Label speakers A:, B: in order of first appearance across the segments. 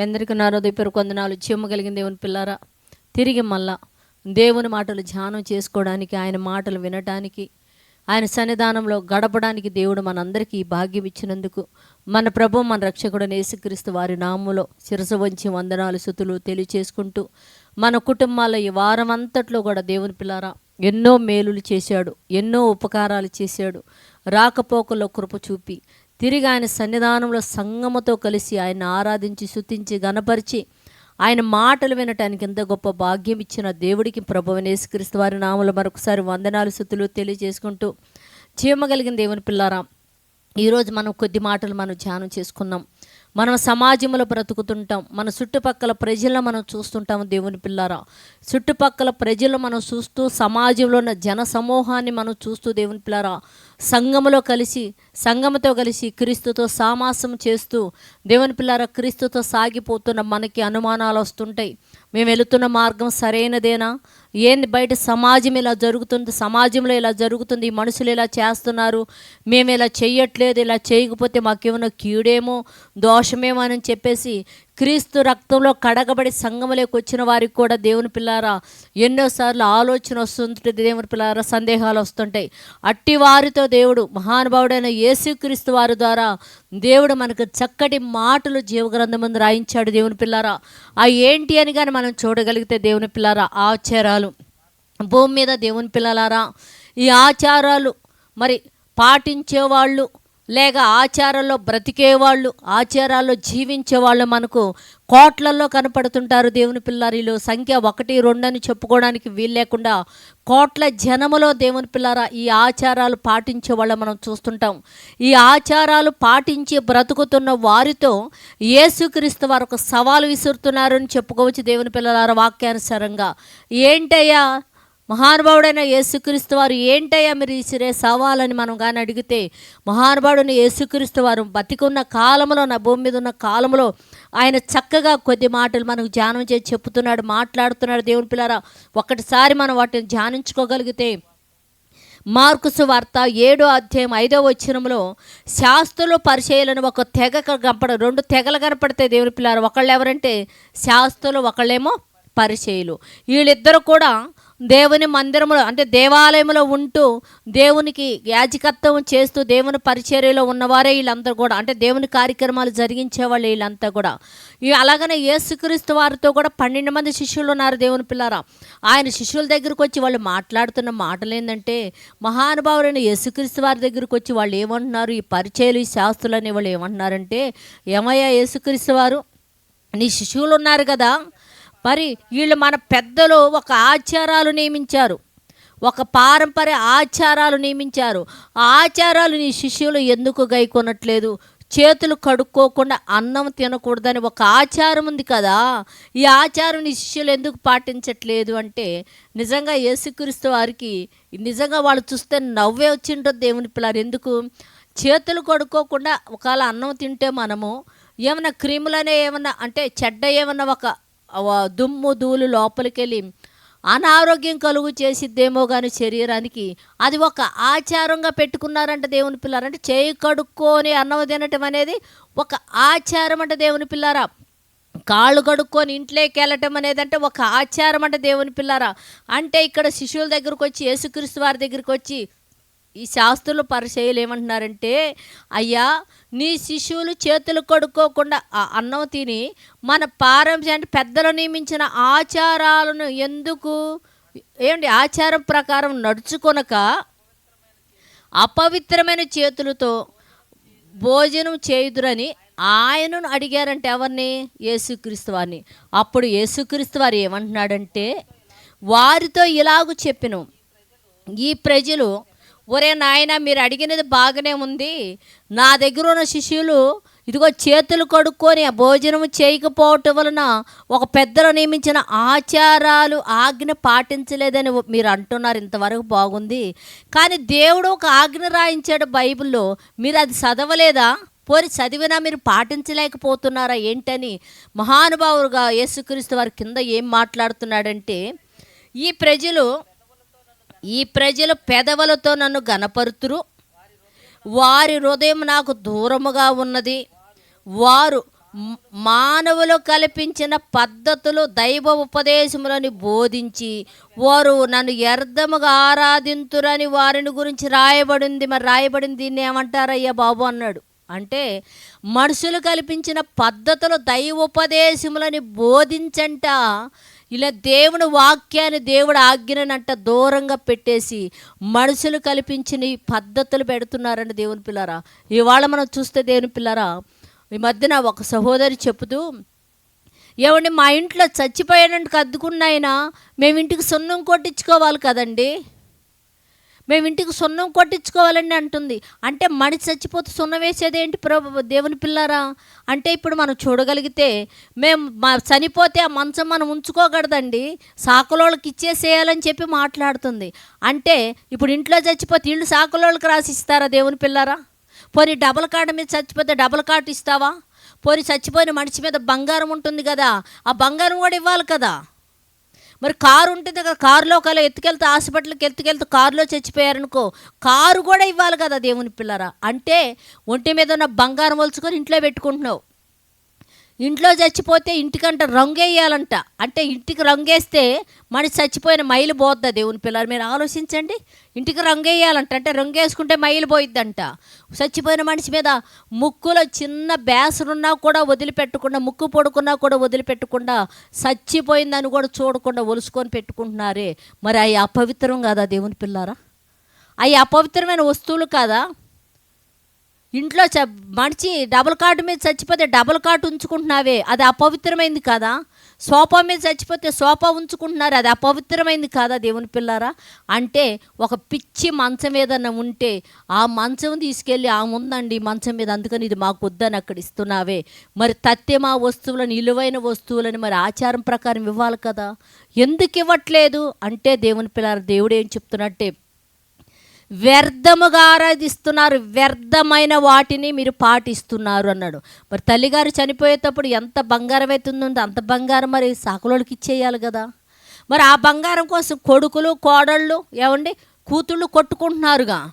A: మీ అందరికీ నా హృదయపూర్వక వందనాలు చీమ కలిగిన దేవుని పిల్లారా తిరిగి మళ్ళా దేవుని మాటలు ధ్యానం చేసుకోవడానికి ఆయన మాటలు వినటానికి ఆయన సన్నిధానంలో గడపడానికి దేవుడు మనందరికీ ఈ భాగ్యం ఇచ్చినందుకు మన ప్రభు మన రక్షకుడు యేసుక్రీస్తు వారి నామంలో శిరస వంచి వందనాలు శుతులు తెలియచేసుకుంటూ మన కుటుంబాల్లో ఈ వారం అంతట్లో కూడా దేవుని పిల్లారా ఎన్నో మేలులు చేశాడు ఎన్నో ఉపకారాలు చేశాడు రాకపోకల్లో కృప చూపి తిరిగి ఆయన సన్నిధానంలో సంగమతో కలిసి ఆయన ఆరాధించి శుతించి గనపరిచి ఆయన మాటలు వినటానికి ఎంత గొప్ప భాగ్యం ఇచ్చిన దేవుడికి ప్రభువనేసుక్రీస్తు వారి నామలు మరొకసారి వందనాలు శుతులు తెలియజేసుకుంటూ చీమగలిగిన దేవుని పిల్లారా ఈరోజు మనం కొద్ది మాటలు మనం ధ్యానం చేసుకున్నాం మనం సమాజంలో బ్రతుకుతుంటాం మన చుట్టుపక్కల ప్రజలను మనం చూస్తుంటాం దేవుని పిల్లారా. చుట్టుపక్కల ప్రజలు మనం చూస్తూ సమాజంలో ఉన్న జన సమూహాన్ని మనం చూస్తూ దేవుని పిల్లారా సంఘములో కలిసి సంఘముతో కలిసి క్రీస్తుతో సామాసం చేస్తూ దేవుని పిల్లార క్రీస్తుతో సాగిపోతున్న మనకి అనుమానాలు వస్తుంటాయి. మేము వెళుతున్న మార్గం సరైనదేనా? ఏంది బయట సమాజం ఇలా జరుగుతుంది సమాజంలో ఇలా జరుగుతుంది ఈ మనుషులు ఇలా చేస్తున్నారు మేము ఇలా చేయట్లేదు ఇలా చేయకపోతే మాకేమైనా కీడేమో దోషమేమో అని చెప్పేసి క్రీస్తు రక్తంలో కడగబడి సంఘములోకి వచ్చిన వారికి కూడా దేవుని పిల్లారా ఎన్నోసార్లు ఆలోచన వస్తుంటుంది దేవుని పిల్లారా సందేహాలు వస్తుంటాయి. అట్టి వారితో దేవుడు మహానుభావుడైన యేసుక్రీస్తు వారి ద్వారా దేవుడు మనకు చక్కటి మాటలు జీవగ్రంథం ముందు రాయించాడు దేవుని పిల్లారా. ఆ ఏంటి అని కానీ మనం చూడగలిగితే దేవుని పిల్లారా ఆచారాలు. భూమి మీద దేవుని పిల్లలారా ఈ ఆచారాలు మరి పాటించేవాళ్ళు లేక ఆచారాల్లో బ్రతికేవాళ్ళు ఆచారాల్లో జీవించేవాళ్ళు మనకు కోట్లల్లో కనపడుతుంటారు దేవుని పిల్లారిలో. సంఖ్య ఒకటి రెండు అని చెప్పుకోవడానికి వీలు లేకుండా కోట్ల జనములో దేవుని పిల్లారా ఈ ఆచారాలు పాటించే వాళ్ళ మనం చూస్తుంటాం. ఈ ఆచారాలు పాటించి బ్రతుకుతున్న వారితో యేసుక్రీస్తు వారు ఒక సవాలు విసురుతున్నారని చెప్పుకోవచ్చు దేవుని పిల్లలారా వాక్యానుసారంగా. ఏంటయ్యా? మహానుభావుడైన యేసుక్రీస్తు వారు ఏంటయ్యా మీరు ఇసిరే సవాలని మనం కానీ అడిగితే మహానుభావుడైన యేసుక్రీస్తు వారు బతికున్న కాలంలో నా భూమి మీద ఉన్న కాలంలో ఆయన చక్కగా కొద్ది మాటలు మనకు ధ్యానం చేసి చెప్తున్నాడు మాట్లాడుతున్నాడు. దేవుని పిల్లరా ఒకటిసారి మనం వాటిని ధ్యానించుకోగలిగితే మార్కుసు వార్త ఏడో అధ్యాయం ఐదో వచ్చినంలో శాస్త్రులు పరిచయాలను ఒక తెగ కనపడ రెండు తెగలు కనపడతాయి దేవుని పిల్లారు. ఒకళ్ళు ఎవరంటే శాస్త్రులు ఒకళ్ళేమో పరిచయులు. వీళ్ళిద్దరు కూడా దేవుని మందిరములో అంటే దేవాలయంలో ఉంటూ దేవునికి యాజకత్వం చేస్తూ దేవుని పరిచర్యలో ఉన్నవారే వీళ్ళందరూ కూడా. అంటే దేవుని కార్యక్రమాలు జరిగించేవాళ్ళు వీళ్ళంతా కూడా. ఈ అలాగనే యేసుక్రీస్తు వారితో కూడా పన్నెండు మంది శిష్యులు ఉన్నారు దేవుని పిల్లారా. ఆయన శిష్యుల దగ్గరకు వచ్చి వాళ్ళు మాట్లాడుతున్న మాటలు ఏంటంటే మహానుభావులైన యేసుక్రీస్తు వారి దగ్గరకు వచ్చి వాళ్ళు ఏమంటున్నారు? ఈ పరిచయలు ఈ శాస్త్రులు అనే వాళ్ళు ఏమంటున్నారంటే ఏమయ్యా యేసుక్రీస్తు వారు? నీ శిష్యులు ఉన్నారు కదా. మరి వీళ్ళు మన పెద్దలు ఒక ఆచారాలు నియమించారు. ఒక పారంపర్య ఆచారాలు నియమించారు. ఆ ఆచారాలు నీ శిష్యులు ఎందుకు గైకొనట్లేదు చేతులు కడుక్కోకుండా అన్నం తినకూడదని ఒక ఆచారం ఉంది కదా. ఈ ఆచారం నీ శిష్యులు ఎందుకు పాటించట్లేదు అంటే నిజంగా యేసుక్రీస్తు వారికి నిజంగా వాళ్ళు చూస్తే నవ్వే వచ్చింటుంది దేవుని పిల్లలు. ఎందుకు? చేతులు కడుక్కోకుండా ఒకవేళ అన్నం తింటే మనము ఏమైనా క్రిములనే ఏమన్నా అంటే చెడ్డ ఏమన్నా ఒక దుమ్ము ధూళి లోపలికెళ్ళి అనారోగ్యం కలుగు చేసిద్దేమో కానీ శరీరానికి అది ఒక ఆచారంగా పెట్టుకున్నారంట దేవుని పిల్లారంటే చేయి కడుక్కొని అన్నం తినటం అనేది ఒక ఆచారం అంట దేవుని పిల్లారా. కాళ్ళు కడుక్కొని ఇంట్లోకి వెళ్ళటం అనేది అంటే ఒక ఆచారం అంట దేవుని పిల్లారా. అంటే ఇక్కడ శిష్యుల దగ్గరకు వచ్చి యేసుక్రీస్తు వారి దగ్గరికి వచ్చి ఈ శాస్త్రులు పరిచయలు ఏమంటున్నారంటే అయ్యా నీ శిశువులు చేతులు కడుక్కోకుండా అన్నం తిని మన పారంపర్య అంటే పెద్దలు నియమించిన ఆచారాలను ఎందుకు? ఏమండి ఆచారం ప్రకారం నడుచుకొనక అపవిత్రమైన చేతులతో భోజనం చేయుదురని ఆయనను అడిగారంటే ఎవరిని? యేసుక్రీస్తు వారిని. అప్పుడు యేసుక్రీస్తు వారు ఏమంటున్నాడంటే వారితో ఇలాగూ చెప్పిన. ఈ ప్రజలు ఒరే నాయన మీరు అడిగినది బాగానే ఉంది. నా దగ్గర ఉన్న శిష్యులు ఇదిగో చేతులు కడుక్కొని ఆ భోజనం చేయకపోవటం వలన ఒక పెద్దలు నియమించిన ఆచారాలు ఆజ్ఞ పాటించలేదని మీరు అంటున్నారు. ఇంతవరకు బాగుంది. కానీ దేవుడు ఒక ఆజ్ఞ రాయించాడు బైబిల్లో. మీరు అది చదవలేదా? పోరి చదివినా మీరు పాటించలేకపోతున్నారా ఏంటని మహానుభావుడుగా యేసుక్రీస్తు వారి కింద ఏం మాట్లాడుతున్నాడంటే ఈ ప్రజలు ఈ ప్రజలు పెదవులతో నన్ను గనపరుతురు వారి హృదయం నాకు దూరముగా ఉన్నది. వారు మానవులు కల్పించిన పద్ధతులు దైవ ఉపదేశములని బోధించి వారు నన్ను వ్యర్థముగా ఆరాధింతురని వారిని గురించి రాయబడింది. మరి రాయబడింది దీన్ని ఏమంటారయ్యా బాబు అన్నాడు. అంటే మనుషులు కల్పించిన పద్ధతులు దైవ ఉపదేశములని బోధించంట ఇలా దేవుని వాక్యాన్ని దేవుడు ఆజ్ఞనంట దూరంగా పెట్టేసి మనుషులు కల్పించిన ఈ పద్ధతులు పెడుతున్నారండి దేవుని పిల్లరా. ఇవాళ మనం చూస్తే దేవుని పిల్లరా ఈ మధ్యన ఒక సహోదరి చెబుతూ ఏమండి మా ఇంట్లో చచ్చిపోయానందుకు కద్దుకున్నాయినా మేము ఇంటికి సున్నం కొట్టించుకోవాలి కదండి? మేము ఇంటికి సున్నం కొట్టించుకోవాలని అంటుంది. అంటే మనిషి చచ్చిపోతే సున్నం వేసేది ఏంటి ప్రభు దేవుని పిల్లారా? అంటే ఇప్పుడు మనం చూడగలిగితే మేము మా చనిపోతే ఆ మంచం మనం ఉంచుకోకూడదండి. సాకులోళ్ళకి ఇచ్చేసేయాలని చెప్పి మాట్లాడుతుంది. అంటే ఇప్పుడు ఇంట్లో చచ్చిపోతే ఇల్లు సాకులోళ్ళకి రాసి ఇస్తారా దేవుని పిల్లారా? పోనీ డబల్ కార్డు మీద చచ్చిపోతే డబల్ కార్డు ఇస్తావా? పోనీ చచ్చిపోయిన మనిషి మీద బంగారం ఉంటుంది కదా. ఆ బంగారం కూడా ఇవ్వాలి కదా. మరి కారు ఉంటుంది కదా కారులో ఒకవేళ ఎత్తుకెళ్తే హాస్పిటల్కి ఎత్తుకెళ్తే కారులో చచ్చిపోయారనుకో కారు కూడా ఇవ్వాలి కదా దేవుని పిల్లరా? అంటే ఒంటి మీద ఉన్న బంగారం వలుచుకొని ఇంట్లో పెట్టుకుంటున్నావు. ఇంట్లో చచ్చిపోతే ఇంటికంట రంగేయాలంట. అంటే ఇంటికి రంగేస్తే మనిషి చచ్చిపోయిన మైలు పోద్దా దేవుని పిల్లలు? మీరు ఆలోచించండి. ఇంటికి రంగేయాలంట. అంటే రంగేసుకుంటే మైలు పోయిద్దంట. చచ్చిపోయిన మనిషి మీద ముక్కులో చిన్న బేసరున్నా కూడా వదిలిపెట్టకుండా ముక్కు పొడుకున్నా కూడా వదిలిపెట్టకుండా చచ్చిపోయిందని కూడా చూడకుండా ఒలుసుకొని పెట్టుకుంటున్నారే. మరి అవి అపవిత్రం కాదా దేవుని పిల్లారా? అవి అపవిత్రమైన వస్తువులు కాదా? ఇంట్లో చ మడిచి డబుల్ కార్డు మీద చచ్చిపోతే డబుల్ కార్డు ఉంచుకుంటున్నావే అది అపవిత్రమైంది కదా? సోఫా మీద చచ్చిపోతే సోఫా ఉంచుకుంటున్నారు అది అపవిత్రమైంది కాదా దేవుని పిల్లారా? అంటే ఒక పిచ్చి మంచం ఏదన్నా ఉంటే ఆ మంచం తీసుకెళ్ళి ఆ ఉందండి మంచం మీద అందుకని ఇది మాకు వద్దని అక్కడ ఇస్తున్నావే. మరి తత్తెమా వస్తువులను విలువైన వస్తువులని మరి ఆచారం ప్రకారం ఇవ్వాలి కదా? ఎందుకు ఇవ్వట్లేదు? అంటే దేవుని పిల్లారా దేవుడు ఏం చెప్తున్నట్టే వ్యర్థముగా ఆరాధిస్తున్నారు. వ్యర్థమైన వాటిని మీరు పాటిస్తున్నారు అన్నాడు. మరి తల్లిగారు చనిపోయేటప్పుడు ఎంత బంగారం అవుతుందో అంత బంగారం మరి సాకులోడికి ఇచ్చేయాలి కదా. మరి ఆ బంగారం కోసం కొడుకులు కోడళ్ళు ఏమండి? కూతుళ్ళు కొట్టుకుంటున్నారుగా.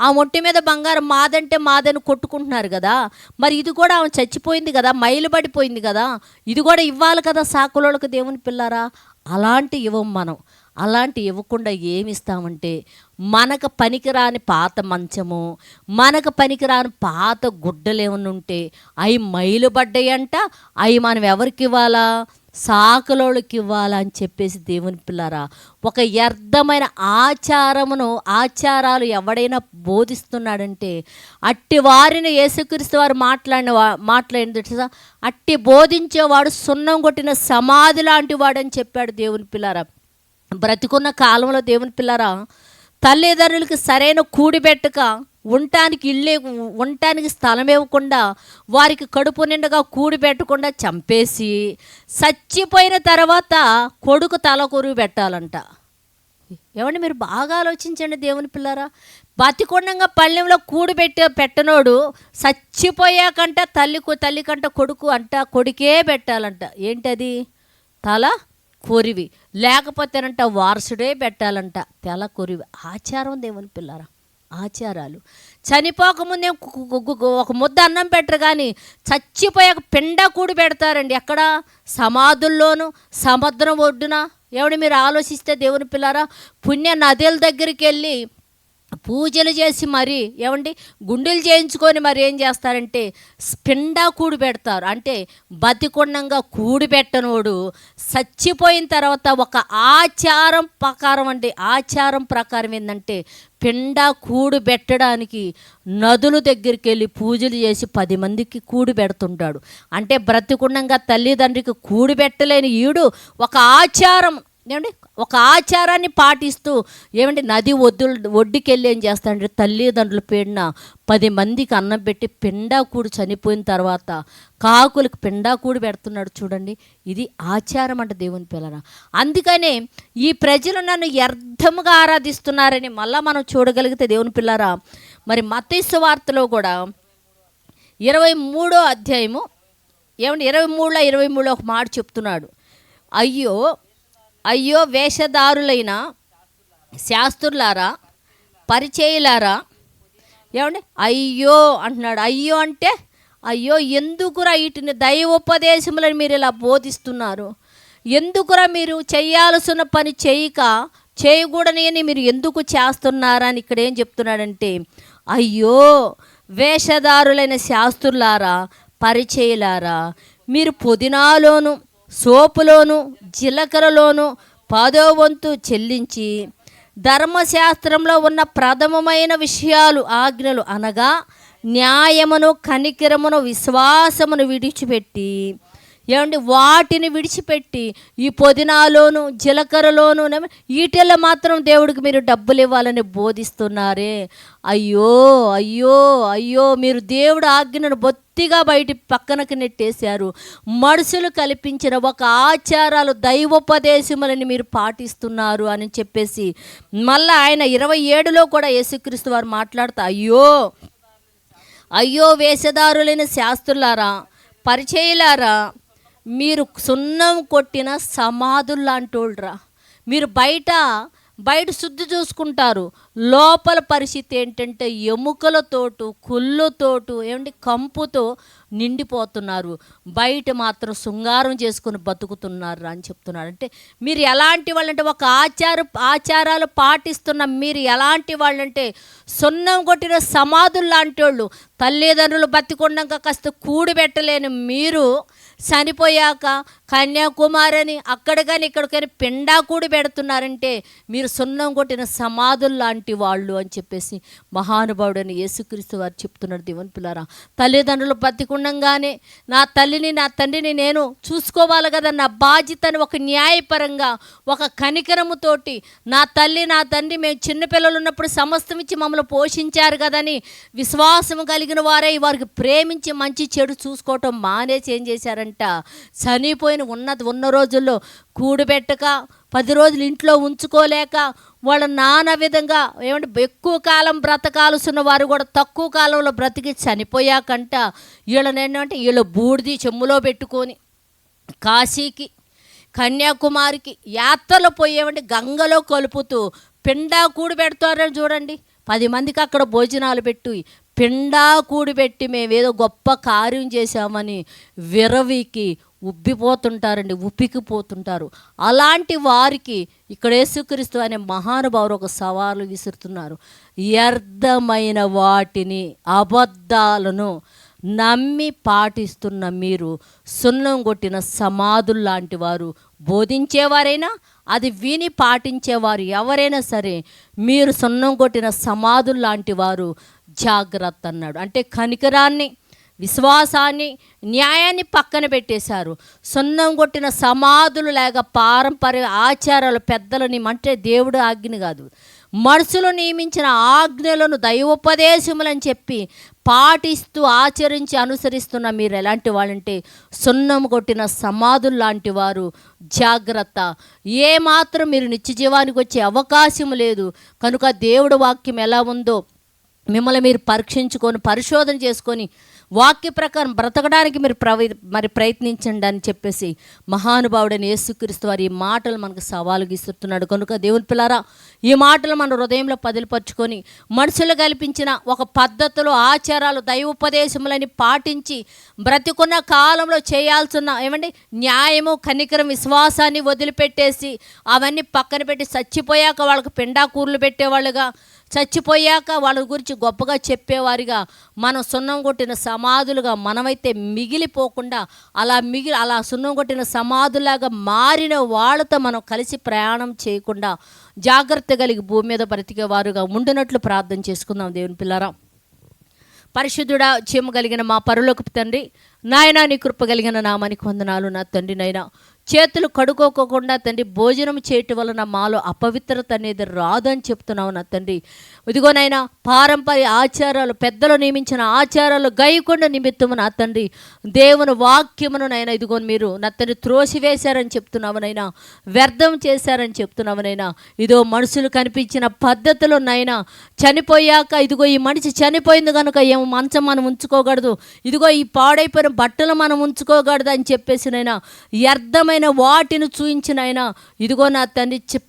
A: ఆ ఒంటి మీద బంగారం మాదంటే మాదని కొట్టుకుంటున్నారు కదా. మరి ఇది కూడా ఆమె చచ్చిపోయింది కదా మైలుబడిపోయింది కదా. ఇది కూడా ఇవ్వాలి కదా సాకులోళ్ళకి దేవుని పిల్లారా? అలాంటి ఇవ్వం మనం. అలాంటి ఇవ్వకుండా ఏమి ఇస్తామంటే మనకు పనికిరాని పాత మంచము మనకు పనికిరాని పాత గుడ్డలు ఏమైనా ఉంటే అవి మైలు పడ్డాయంట అవి మనం ఎవరికి ఇవ్వాలా? సాకులోళ్ళకి ఇవ్వాలా అని చెప్పేసి దేవుని పిల్లారా ఒక వ్యర్థమైన ఆచారమును ఆచారాలు ఎవడైనా బోధిస్తున్నాడంటే అట్టి వారిని యేసుక్రీస్తు వారు మాట్లాడిన వా- మాట్లాడిన అట్టి బోధించేవాడు సున్నం కొట్టిన సమాధి లాంటి వాడని చెప్పాడు దేవుని పిల్లారా. బ్రతికున్న కాలంలో దేవుని పిల్లరా తల్లిదండ్రులకి సరైన కూడిబెట్టక ఉండటానికి ఇల్లే ఉండటానికి స్థలం ఇవ్వకుండా వారికి కడుపు నిండుగా కూడిపెట్టకుండా చంపేసి చచ్చిపోయిన తర్వాత కొడుకు తల కొరువు పెట్టాలంట. ఏమండి మీరు బాగా ఆలోచించండి దేవుని పిల్లరా? బతికొండంగా పళ్ళెంలో కూడిపెట్టే పెట్టనోడు చచ్చిపోయాకంట తల్లి తల్లి కంట కొడుకు అంట కొడుకే పెట్టాలంట. ఏంటది? తల కొరివి. లేకపోతేనంట వారసుడే పెట్టాలంట. తెల కొరివి. ఆచారం దేవుని పిల్లరా? ఆచారాలు. చనిపోకముందే ఒక ముద్ద అన్నం పెట్టరు కానీ చచ్చిపోయాక పిండ కూడి పెడతారండి. ఎక్కడ? సమాధుల్లోను సముద్రం ఒడ్డున. ఎవడు మీరు ఆలోచిస్తే దేవుని పిల్లారా? పుణ్య నదుల దగ్గరికి వెళ్ళి పూజలు చేసి మరి ఏమండి గుండెలు చేయించుకొని మరి ఏం చేస్తారంటే పిండా కూడి పెడతారు. అంటే బతికొండంగా కూడి పెట్టనోడు చచ్చిపోయిన తర్వాత ఒక ఆచారం ప్రకారం అండి ఆచారం ప్రకారం ఏంటంటే పిండ కూడు పెట్టడానికి నదుల దగ్గరికి వెళ్ళి పూజలు చేసి పది మందికి కూడి పెడుతుంటాడు. అంటే బ్రతికుండంగా తల్లిదండ్రికి కూడి పెట్టలేని ఈడు ఒక ఆచారం. ఏమండి? ఒక ఆచారాన్ని పాటిస్తూ ఏమంటే నది ఒడ్డు ఒడ్డుకెళ్ళి ఏం చేస్తాడంటే తల్లిదండ్రుల పేరున పది మందికి అన్నం పెట్టి పిండాకూడు చనిపోయిన తర్వాత కాకులకు పిండాకూడు పెడుతున్నాడు చూడండి. ఇది ఆచారం అంట దేవుని పిల్లరా. అందుకనే ఈ ప్రజలు నన్ను వ్యర్థముగా ఆరాధిస్తున్నారని మళ్ళీ మనం చూడగలిగితే దేవుని పిల్లరా మరి మతేశ్వ వార్తలో కూడా ఇరవై మూడో అధ్యాయము ఏమంటే ఇరవై మూడులో ఇరవై మూడులో ఒక మాట చెప్తున్నాడు. అయ్యో అయ్యో వేషధారులైన శాస్త్రులారా పరిచయులారా? ఏమండి? అయ్యో అంటున్నాడు. అయ్యో అంటే అయ్యో ఎందుకురా వీటిని దైవోపదేశములను మీరు ఇలా బోధిస్తున్నారు? ఎందుకురా మీరు చేయాల్సిన పని చేయక చేయకూడని మీరు ఎందుకు చేస్తున్నారని ఇక్కడ ఏం చెప్తున్నాడంటే అయ్యో వేషధారులైన శాస్త్రులారా పరిచయలారా మీరు పుదీనాలోను సోపులోను జీలకర్రలోను పదో వంతు చెల్లించి ధర్మశాస్త్రంలో ఉన్న ప్రథమమైన విషయాలు ఆజ్ఞలు అనగా న్యాయమును కనికిరమును విశ్వాసమును విడిచిపెట్టి ఏమండి వాటిని విడిచిపెట్టి ఈ పుదీనాలోను జీలకర్రలోను వీటిల్లో మాత్రం దేవుడికి మీరు డబ్బులు ఇవ్వాలని బోధిస్తున్నారే. అయ్యో అయ్యో అయ్యో మీరు దేవుడు ఆజ్ఞను బొత్తిగా బయట పక్కనకి నెట్టేశారు. మనుషులు కల్పించిన ఒక ఆచారాలు దైవోపదేశములని మీరు పాటిస్తున్నారు అని చెప్పేసి మళ్ళీ ఆయన ఇరవై ఏడులో కూడా యేసుక్రీస్తు వారు మాట్లాడుతా అయ్యో అయ్యో వేషధారులైన శాస్త్రులారా పరిచయలారా మీరు సున్నం కొట్టిన సమాధుల్లాంటోళ్ళరా. మీరు బయట బయట శుద్ధి చూసుకుంటారు. లోపల పరిస్థితి ఏంటంటే ఎముకలతోటు కుళ్ళుతోటు ఏమంటే కంపుతో నిండిపోతున్నారు. బయట మాత్రం శృంగారం చేసుకుని బతుకుతున్నారు అని చెప్తున్నారు. అంటే మీరు ఎలాంటి వాళ్ళంటే ఒక ఆచార ఆచారాలు పాటిస్తున్న మీరు ఎలాంటి వాళ్ళంటే సున్నం కొట్టిన సమాధులు లాంటి వాళ్ళు తల్లిదండ్రులు బతికొండాక కాస్త కూడిబెట్టలేని మీరు చనిపోయాక కన్యాకుమారి అని అక్కడ కానీ ఇక్కడ కానీ పిండా కూడి పెడుతున్నారంటే మీరు సున్నం కొట్టిన సమాధులు లాంటి వాళ్ళు అని చెప్పేసి మహానుభావుడని యేసుక్రీస్తు వారు చెప్తున్నారు దేవుని పిల్లారా. తల్లిదండ్రులు బతికుండంగానే నా తల్లిని నా తండ్రిని నేను చూసుకోవాలి కదా నా బాధ్యతని ఒక న్యాయపరంగా ఒక కనికరముతోటి నా తల్లి నా తండ్రి మేము చిన్నపిల్లలు ఉన్నప్పుడు సమస్తం ఇచ్చి మమ్మల్ని పోషించారు కదని విశ్వాసం కలిగిన వారే వారికి ప్రేమించి మంచి చెడు చూసుకోవటం మానేసి ఏం చేశారంట? చనిపోయిన ఉన్నది ఉన్న రోజుల్లో కూడబెట్టక పది రోజులు ఇంట్లో ఉంచుకోలేక వాళ్ళ నానా విధంగా ఏమంటే ఎక్కువ కాలం బ్రతకాల్సిన వారు కూడా తక్కువ కాలంలో బ్రతికి చనిపోయాకంట. వీళ్ళని ఏంటంటే వీళ్ళు బూడిది చెమ్ములో పెట్టుకొని కాశీకి కన్యాకుమారికి యాత్రలో పోయేవండి గంగలో కలుపుతూ పిండా కూడి పెడతారని చూడండి. పది మందికి అక్కడ భోజనాలు పెట్టు పిండా కూడిపెట్టి మేమేదో గొప్ప కార్యం చేశామని విరవికి ఉబ్బిపోతుంటారండి ఉప్పికిపోతుంటారు అలాంటి వారికి ఇక్కడ యేసుక్రీస్తు అనే మహానుభావులు ఒక సవాలు విసురుతున్నారు. వ్యర్థమైన వాటిని అబద్ధాలను నమ్మి పాటిస్తున్న మీరు సున్నం కొట్టిన సమాధుల్లాంటి వారు బోధించేవారైనా అది విని పాటించేవారు ఎవరైనా సరే మీరు సున్నం కొట్టిన సమాధుల్లాంటి వారు జాగ్రత్త అన్నాడు. అంటే కనికరాన్ని విశ్వాసాన్ని న్యాయాన్ని పక్కన పెట్టేశారు. సున్నం కొట్టిన సమాధులు లేక పారంపర్య ఆచారాలు పెద్దలని అంటే దేవుడు ఆజ్ఞ కాదు. మనుషులు నియమించిన ఆజ్ఞలను దైవోపదేశములని చెప్పి పాటిస్తూ ఆచరించి అనుసరిస్తున్న మీరు ఎలాంటి వాళ్ళంటే సున్నం కొట్టిన సమాధులు లాంటి వారు. జాగ్రత్త. ఏమాత్రం మీరు నిత్య జీవానికి వచ్చే అవకాశం లేదు. కనుక దేవుడు వాక్యం ఎలా ఉందో మిమ్మల్ని మీరు పరీక్షించుకొని పరిశోధన చేసుకొని వాక్య ప్రకారం బ్రతకడానికి మీరు ప్రవి మరి ప్రయత్నించండి అని చెప్పేసి మహానుభావుడైన యేసుక్రీస్తు వారి ఈ మాటలు మనకు సవాలు గీస్తున్నాడు కనుక దేవుని పిల్లారా ఈ మాటలు మన హృదయంలో పదిలిపరుచుకొని మనుషులు కల్పించిన ఒక పద్ధతులు ఆచారాలు దైవోపదేశములని పాటించి బ్రతికున్న కాలంలో చేయాల్సిన ఏమండి? న్యాయము కనికరం విశ్వాసాన్ని వదిలిపెట్టేసి అవన్నీ పక్కన పెట్టి చచ్చిపోయాక వాళ్ళకి పిండాకూర్లు పెట్టేవాళ్ళుగా చచ్చిపోయాక వాళ్ళ గురించి గొప్పగా చెప్పేవారిగా మనం సున్నం కొట్టిన సమాధులుగా మనమైతే మిగిలిపోకుండా అలా మిగిలి అలా సున్నం కొట్టిన సమాధులాగా మారిన వాళ్ళతో మనం కలిసి ప్రయాణం చేయకుండా జాగ్రత్త కలిగి భూమి మీద బ్రతికే వారుగా ఉండినట్లు ప్రార్థన చేసుకుందాం దేవుని పిల్లరా. పరిశుద్ధుడా చీమ కలిగిన మా పరులోకి తండ్రి నాయన నీ కృప కలిగిన నామానికి వందనాలు నా తండ్రి నైనా చేతులు కడుక్కోకుండా తండ్రి భోజనం చేయటం వలన మాలో అపవిత్రత అనేది రాదని చెప్తున్నావు నా తండ్రి. ఇదిగోనైనా పారంపర్య ఆచారాలు పెద్దలు నియమించిన ఆచారాలు గైకొండ నిమిత్తము నా తండ్రి. దేవుని వాక్యమును నైనా ఇదిగో మీరు నా తండ్రి త్రోసివేశారని చెప్తున్నావునైనా వ్యర్థం చేశారని చెప్తున్నావునైనా ఇదో మనుషులు కనిపించిన పద్ధతులు నైనా చనిపోయాక ఇదిగో ఈ మనిషి చనిపోయింది కనుక ఏమో మంచం మనం ఉంచుకోకూడదు ఇదిగో ఈ పాడైపోయిన బట్టలు మనం ఉంచుకోకూడదు అని చెప్పేసి నైనా వ్యర్థమైన వాటిని చూయించినైనా ఇదిగో నా తండ్రి చి-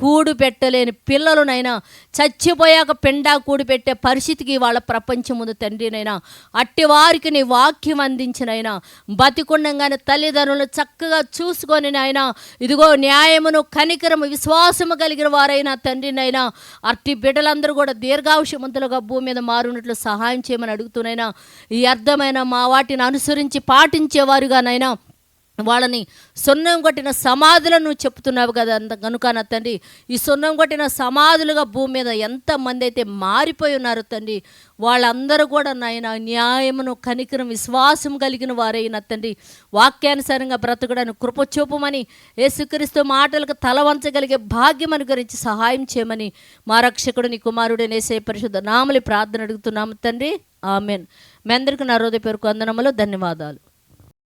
A: కూడు పెట్టలేని పిల్లలనైనా చచ్చిపోయాక పెండా కూడు పెట్టే పరిస్థితికి వాళ్ళ ప్రపంచం ముందు తండ్రినైనా. అట్టి వారికి నీ వాక్యం అందించినైనా బతికుండంగానే తల్లిదండ్రులను చక్కగా చూసుకొని నాయన ఇదిగో న్యాయమును కనికరము విశ్వాసము కలిగిన వారైనా తండ్రినైనా అట్టి బిడ్డలందరూ కూడా దీర్ఘావుషమంతులుగా భూమి మీద మారునట్లు సహాయం చేయమని అడుగుతున్నాయినా ఈ అర్థమైన మా వాటిని అనుసరించి పాటించేవారుగానైనా వాళ్ళని సున్నం కొట్టిన సమాధులను చెప్తున్నావు కదా అంత కనుక నా తండ్రి. ఈ సున్నం కొట్టిన సమాధులుగా భూమి మీద ఎంతమంది అయితే మారిపోయి ఉన్నారు తండ్రి. వాళ్ళందరూ కూడా నాయన న్యాయమును కనికరం విశ్వాసం కలిగిన వారైన తండ్రి. వాక్యానుసారంగా బ్రతకడానికి కృప చూపమని యేసుక్రీస్తు మాటలకు తల వంచగలిగే భాగ్యం అనుకరించి సహాయం చేయమని మా రక్షకుడు నీ కుమారుడు పరిశుద్ధ నామలి ప్రార్థన అడుగుతున్నాము తండ్రి. ఆమెన్. మీ అందరికీ నా హృదయ పేరుకు వందనములు ధన్యవాదాలు.